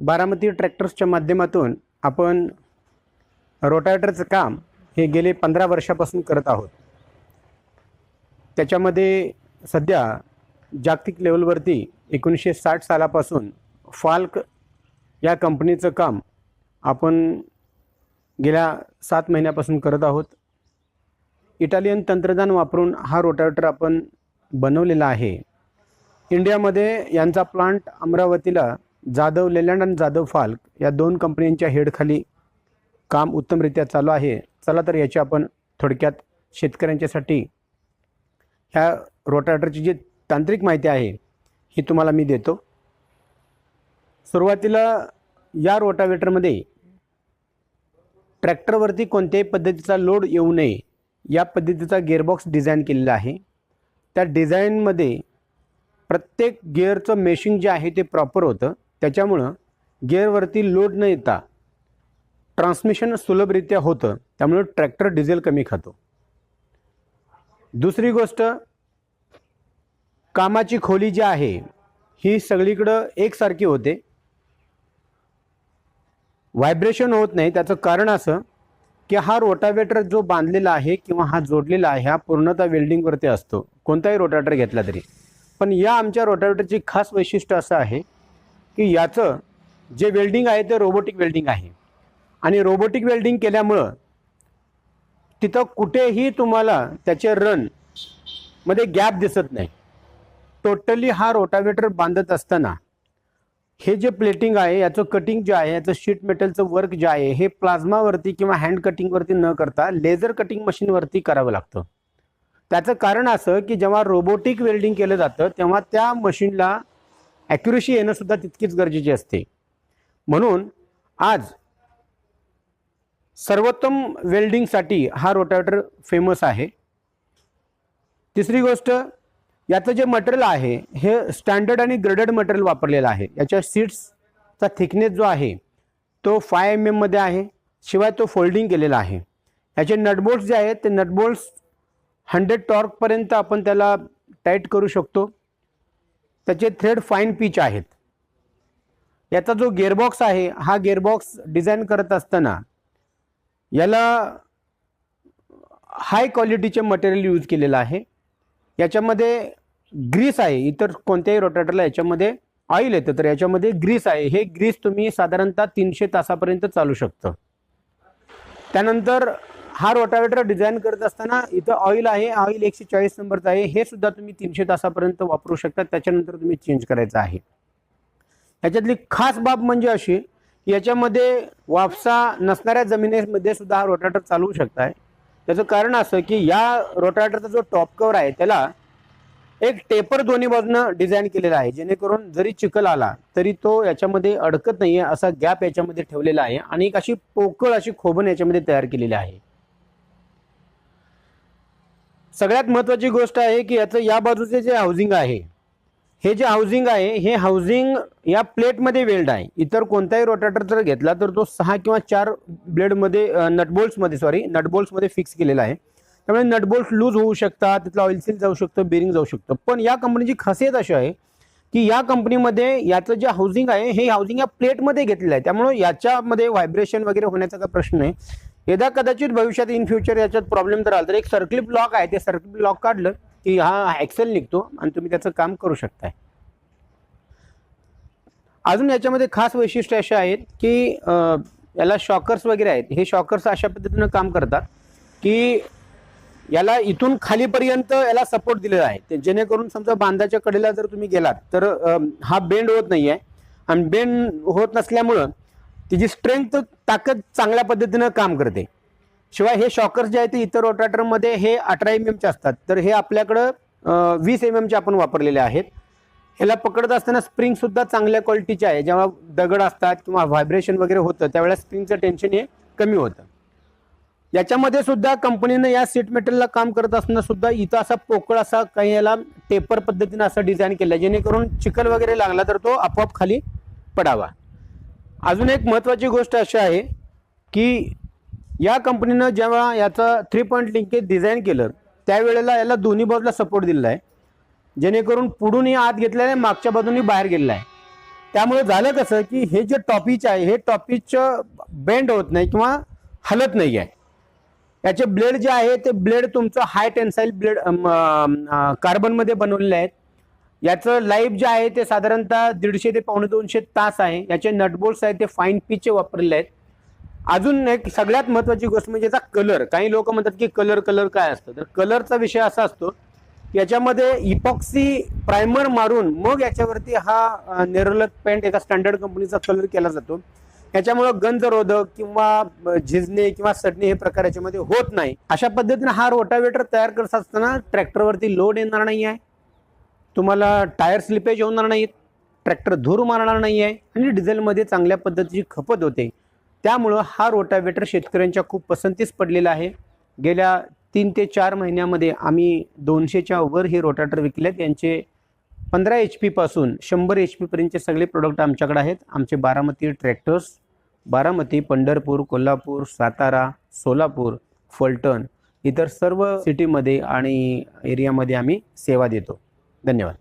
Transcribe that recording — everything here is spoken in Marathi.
बारामती ट्रॅक्टर्सच्या माध्यमातून आपण रोटावेटरचं काम हे गेले पंधरा वर्षापासून करत आहोत. त्याच्यामध्ये सध्या जागतिक लेवलवरती एकोणीसशे साठ सालापासून फाल्क या कंपनीचं काम आपण गेल्या सात महिन्यापासून करत आहोत. इटालियन तंत्रज्ञान वापरून हा रोटावेटर आपण बनवलेला आहे. इंडियामध्ये यांचा प्लांट अमरावतीला जाधव लेलँड आणि जाधव फाल्क या दोन कंपन्यांच्या हेडखाली काम उत्तमरित्या चालू आहे. चला तर याची आपण थोडक्यात शेतकऱ्यांच्यासाठी ह्या रोटावेटरची जी तांत्रिक माहिती आहे ही तुम्हाला मी देतो. सुरुवातीला या रोटावेटरमध्ये ट्रॅक्टरवरती कोणत्याही पद्धतीचा लोड येऊ नये या पद्धतीचा गेअरबॉक्स डिझाईन केलेला आहे. त्या डिझाईनमध्ये प्रत्येक गिअरचं मेशिंग जे आहे ते प्रॉपर होतं. त्याच्यामुळं गिअरवरती लोड न येता ट्रान्समिशन सुलभरित्या होतं त्यामुळे ट्रॅक्टर डिझेल कमी खातो. दुसरी गोष्ट कामाची खोली जी आहे ही सगळीकडं एकसारखी होते. व्हायब्रेशन होत नाही त्याचं कारण असं की हा रोटावेटर जो बांधलेला आहे किंवा हा जोडलेला आहे हा पूर्णतः वेल्डिंगवरती असतो. कोणताही रोटावेटर घेतला तरी. पण या आमच्या रोटावेटरची खास वैशिष्ट्य असं आहे की याचं जे वेल्डिंग आहे ते रोबोटिक वेल्डिंग आहे. आणि रोबोटिक वेल्डिंग केल्यामुळं तिथं कुठेही तुम्हाला त्याचे रनमध्ये गॅप दिसत नाही. टोटली हा रोटावेटर बांधत असताना हे जे प्लेटिंग आहे याचं कटिंग जे आहे याचं शीट मेटलचं वर्क जे आहे हे प्लाझ्मावरती किंवा हँड कटिंगवरती न करता लेझर कटिंग मशीनवरती करावं लागतं. त्याचं कारण असं की जेव्हा रोबोटिक वेल्डिंग केलं जातं तेव्हा त्या मशीनला ॲक्युरेसी येणं सुद्धा तितकीच गरजेची असते. म्हणून आज सर्वोत्तम वेल्डिंगसाठी हा रोटावेटर फेमस आहे. तिसरी गोष्ट याचं जे मटेरियल आहे हे स्टँडर्ड आणि ग्रेडेड मटेरियल वापरलेलं आहे. याच्या सीट्सचा थिकनेस जो आहे तो फाय एम एममध्ये आहे. शिवाय तो फोल्डिंग केलेला आहे. याचे नटबोल्ट्स जे आहेत ते नटबोल्ट्स हंड्रेड टॉर्कपर्यंत आपण त्याला टाईट करू शकतो. त्याचे थ्रेड फाईन पीच आहेत. याचा जो गेअरबॉक्स आहे हा गेअरबॉक्स डिझाईन करत असताना याला हाय क्वालिटीचे मटेरियल यूज केलेलं आहे. याच्यामध्ये ग्रीस आहे इतर कोणत्याही रोटेटरला याच्यामध्ये ऑइल येतं. तर याच्यामध्ये ग्रीस आहे. हे ग्रीस तुम्ही साधारणतः तीनशे तासापर्यंत चालू शकतं. त्यानंतर हा रोटावेटर डिझाईन करत असताना इथं ऑइल आहे ऑइल एकशे चाळीस नंबरचं आहे. हे सुद्धा तुम्ही तीनशे तासापर्यंत वापरू शकता. त्याच्यानंतर तुम्ही चेंज करायचं आहे. याच्यातली खास बाब म्हणजे अशी की याच्यामध्ये वापसा नसणाऱ्या जमिनीमध्ये सुद्धा हा रोटाटर चालवू शकताय त्याचं कारण असं की या रोटाटरचा जो टॉप कवर आहे त्याला एक टेपर दोन्ही बाजूनं डिझाईन केलेला आहे. जेणेकरून जरी चिखल आला तरी तो याच्यामध्ये अडकत नाहीये असा गॅप याच्यामध्ये ठेवलेला आहे. आणि एक अशी पोकळ अशी खोबण याच्यामध्ये तयार केलेली आहे. सगळ्यात महत्त्वाची गोष्ट आहे की याचं या बाजूचे जे हाऊसिंग आहे हे जे हाऊसिंग आहे हे हाऊसिंग या प्लेटमध्ये वेल्ड आहे. इतर कोणताही रोटेटर जर घेतला तर तो सहा किंवा चार ब्लेडमध्ये नटबोल्ट्समध्ये सॉरी नटबोल्ट्समध्ये फिक्स केलेला आहे. त्यामुळे नटबोल्ट लूज होऊ शकतात तिथलं ऑइल सील जाऊ शकतं बेरिंग जाऊ शकतं. पण या कंपनीची खासियत अशी आहे की या कंपनीमध्ये याचं जे हाऊसिंग आहे हे हाऊसिंग या प्लेटमध्ये घेतलेलं आहे. त्यामुळे याच्यामध्ये व्हायब्रेशन वगैरे होण्याचा काही प्रश्न नाही. यदा कदाचित भविष्यात इन फ्युचर याच्यात प्रॉब्लेम तर आला. तर एक सर्कलिप लॉक आहे. ते सर्कलिप लॉक काढलं की हा ॲक्सेल निघतो आणि तुम्ही त्याचं काम करू शकताय. अजून याच्यामध्ये खास वैशिष्ट्य असे आहेत की याला शॉकर्स वगैरे आहेत. हे शॉकर्स अशा पद्धतीनं काम करतात की याला इथून खालीपर्यंत याला सपोर्ट दिलेला आहे. ते जेणेकरून समजा बांधाच्या कडेला जर तुम्ही गेलात तर हा बेंड होत नाही आहे आणि बेंड होत नसल्यामुळं तिची स्ट्रेंथ ताकद चांगल्या पद्धतीनं काम करते. शिवाय हे शॉकर्स जे आहेत ते इतर रोटाटरमध्ये हे अठरा एम एमचे असतात. तर हे आपल्याकडं वीस एम एमचे आपण वापरलेले आहेत. ह्याला पकडत असताना स्प्रिंगसुद्धा चांगल्या क्वालिटीचे आहे. जेव्हा दगड असतात किंवा व्हायब्रेशन वगैरे होतं त्यावेळेला स्प्रिंगचं टेन्शन हे कमी होतं. याच्यामध्ये सुद्धा कंपनीनं या सीट मेटलला काम करत असताना सुद्धा इथं असा पोकळ असा काही याला टेपर पद्धतीनं असं डिझाईन केलं आहे जेणेकरून चिखल वगैरे लागला तर तो आपोआप खाली पडावा. अजून एक महत्त्वाची गोष्ट अशी आहे की या कंपनीनं जेव्हा याचं थ्री पॉईंट लिंकेज डिझाईन केलं त्यावेळेला याला दोन्ही बाजूला सपोर्ट दिलेला आहे. जेणेकरून पुढूनही आत घेतलेला आहे मागच्या बाजूनही बाहेर गेलेला आहे. त्यामुळे झालं कसं की हे जे टॉपीच आहे हे टॉपीचं बेंड होत नाही किंवा हलत नाही आहे. याचे ब्लेड जे आहे ते ब्लेड तुमचं हाय टेन्साईल ब्लेड कार्बनमध्ये बनवलेले आहेत. याचं लाईफ जे आहे ते साधारणतः दीडशे ते पावणे दोनशे तास आहे. याचे नटबोल्ट्स आहेत ते फाईन पीचचे वापरलेले आहेत. अजून एक सगळ्यात महत्वाची गोष्ट म्हणजे याचा कलर काही लोक म्हणतात की कलर कलर काय असतं? तर कलरचा विषय असा असतो याच्यामध्ये इपॉक्सी प्रायमर मारून मग याच्यावरती हा नेरोलक पेंट एका स्टँडर्ड कंपनीचा कलर केला जातो. याच्यामुळं गंजरोधक किंवा झिजणे किंवा सडणे हे प्रकार याच्यामध्ये होत नाही. अशा पद्धतीने हा रोटावेटर तयार करत असताना ट्रॅक्टरवरती लोड येणार नाही आहे तुम्हाला टायर स्लिपेज होणार नाहीत ट्रॅक्टर धूर मारणार नाही आहे आणि डिझेलमध्ये चांगल्या पद्धतीची खपत होते. त्यामुळं हा रोटावेटर शेतकऱ्यांच्या खूप पसंतीस पडलेला आहे. गेल्या तीन ते चार महिन्यामध्ये आम्ही दोनशेच्या वर हे रोटाटर विकलेत. यांचे पंधरा एच पीपासून शंभर एच पीपर्यंतचे सगळे प्रोडक्ट आमच्याकडे आहेत. आमचे बारामती ट्रॅक्टर्स बारामती पंढरपूर कोल्हापूर सातारा सोलापूर फलटण इतर सर्व सिटीमध्ये आणि एरियामध्ये आम्ही सेवा देतो. धन्यवाद.